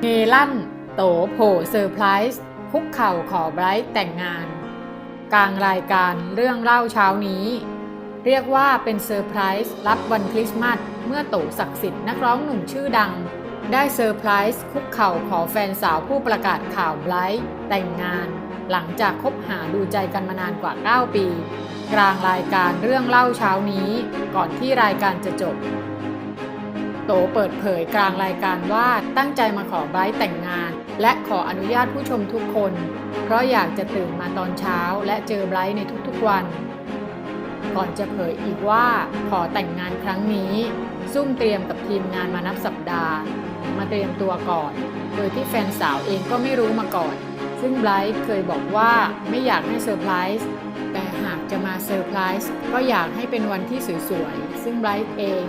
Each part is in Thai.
เฮลั่น โตโผเซอร์ไพรส์คุกเข่าขอไบรท์แต่งงาน กลางรายการเรื่องเล่าเช้านี้ เรียกว่าเป็นเซอร์ไพรส์รับวันคริสต์มาสเมื่อโตศักดิ์สิทธิ์นักร้องหนุ่มชื่อดัง ได้เซอร์ไพรส์คุกเข่าขอแฟนสาวผู้ประกาศข่าวไบรท์แต่งงาน หลังจากคบหาดูใจกันมานานกว่า 9 ปี กลางรายการเรื่องเล่าเช้านี้ ก่อนที่รายการจะจบ โตเปิดเผยกลางรายการว่าตั้งใจมาขอไบรท์แต่งงาน และขออนุญาตผู้ชมทุกคน เพราะอยากจะตื่นมาตอนเช้าและเจอไบรท์ในทุกๆวัน ก่อนจะเผยอีกว่าขอแต่งงานครั้งนี้ ซุ่มเตรียมกับทีมงานมานับสัปดาห์ มาเตรียมตัวก่อน โดยที่แฟนสาวเองก็ไม่รู้มาก่อน ซึ่งไบรท์เคยบอกว่าไม่อยากให้เซอร์ไพรส์ จะมาเซอร์ไพรส์ก็อยากให้เป็นวันที่สวยๆ ซึ่งไบรท์เอง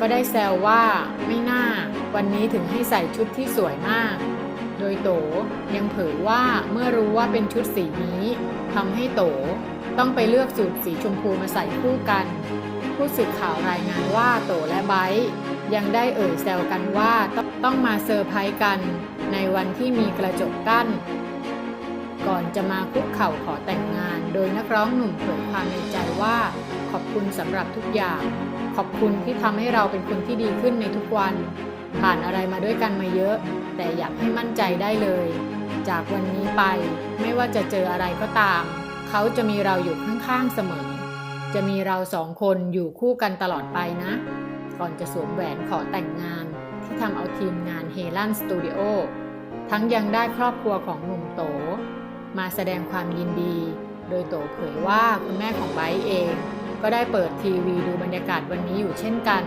ก็ได้แซวว่าไม่น่า วันนี้ถึงให้ใส่ชุดที่สวยมาก โดยโตยังเผยว่าเมื่อรู้ว่าเป็นชุดสีนี้ทำให้โตต้องไปเลือกสูตรสีชมพูมาใส่คู่กัน ผู้สื่อข่าวรายงานว่าโตและไบร์ยังได้เอ่ยแซวกันว่าต้องต้องมาเซอร์ไพรส์กัน ในวันที่มีกระจกกั้น ก่อนจะมาคุกเข่าขอแต่งงาน โดยนักร้องหนุ่มเผยความในใจว่า ขอบคุณสำหรับทุกอย่าง ขอบคุณที่ทำให้เราเป็นคนที่ดีขึ้นในทุกวัน ผ่านอะไรมาด้วยกันมาเยอะ แต่อยากให้มั่นใจได้เลย จากวันนี้ไปไม่ว่าจะเจออะไรก็ตาม เขาจะมีเราอยู่ข้างๆเสมอ จะมีเราสองคนอยู่คู่กันตลอดไปนะ ก่อนจะสวมแหวนขอแต่งงาน ที่ทำเอาทีมงานเฮลันสตูดิโอทั้งยังได้ครอบครัวของหนุ่มโต มาแสดงความยินดี โดยโตเผยว่าคุณแม่ของไบต์เอง ก็ได้เปิดทีวีดูบรรยากาศวันนี้อยู่เช่นกัน